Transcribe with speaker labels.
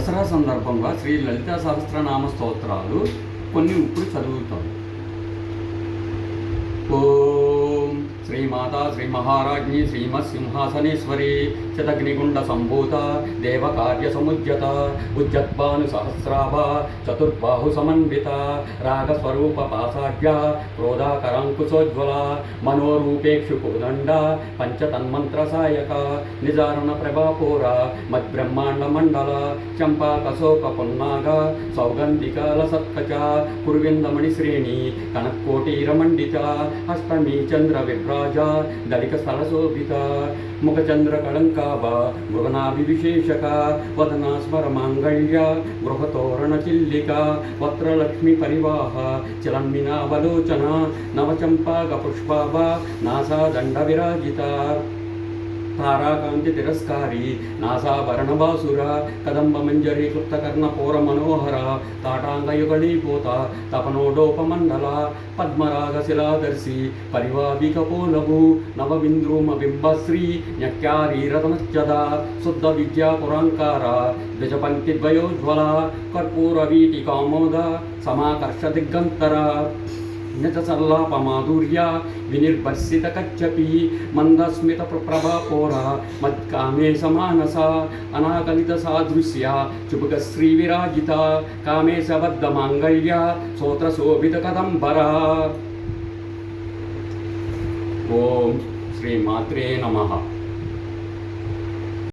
Speaker 1: దసరా సందర్భంగా శ్రీ లలితా సహస్రనామ స్తోత్రాలు కొన్ని ఇప్పుడు చదువుతాం. శ్రీమాతా శ్రీ మహారాజ్ఞి శ్రీమత్ సింహాసనేశ్వరి శతగ్నిగుండ సంభూత దేవకార్య సముజ్యత ఉజ్జద్భాను సహస్రాభ చతుర్బాహు సమన్విత రాగస్వరూప పాసాఢ్య క్రోధాకరాంకుశోజ్వల మనోరూపేక్షు కుదండ పంచతన్మంత్ర సాయక నిజారణ ప్రభాపూర మద్బ్రహ్మాండ మండల చంపా కశోక పున్నాగ సౌగంధికాల సత్కచ కురువిందమణి శ్రేణి కనక్కోటీర మండిత హస్తమీ చంద్ర విభ్రాజ ದಲಿತ ಸ್ಥಳ ಶೋಭಿತ ಮುಖಚಂದ್ರ ಕಳಂಕಾಭ ಗುಗನಾಭಿವಿಶೇಷಕ ವದನಾ ಸ್ಮರ ಮಾಂಗಳ್ಯ ಗೃಹ ತೋರಣ ಚಿಲ್ಲಿಕ ವಕ್ರಲಕ್ಷ್ಮಿ ಪರಿವಾಹ ಚಲಮ್ಮಿನ ನವಚಂಪಾಕ ಪುಷ್ಪಾಭ ನಾಸಾ ದಂಡ ವಿರಾಜಿತ చిలమ్మినావలోచన తారాకాంతి తిరస్కారి నాసాభరణబాసుర కదంబ మంజరి క్లుప్తకర్ణ పూర మనోహర తాటాంగయుగళీపోత తపనోడోపమండల పద్మరాగ శిలాదర్శి పరివాభిక పోలభు నవబింద్రూమ బింబశ్రీ న్యక్యారీ రతనశ్చద శుద్ధ విద్యాపురాంకార ద్విజపంక్తిద్వయోజ్వల ద్విజపంక్తి కర్పూర వీటి కామోద సమాకర్ష దిగ్గంతర నచ వినిర్భర్సిత కచ్చపి మందస్మిత ప్రభాపోర మత్కామే సమానస అనాకలిత సాదృశ్య చుబుక శ్రీ విరాజిత కామేశబద్ధ మాంగళ్య సోత్ర శోభిత కదంబర ఓం శ్రీ మాత్రే నమః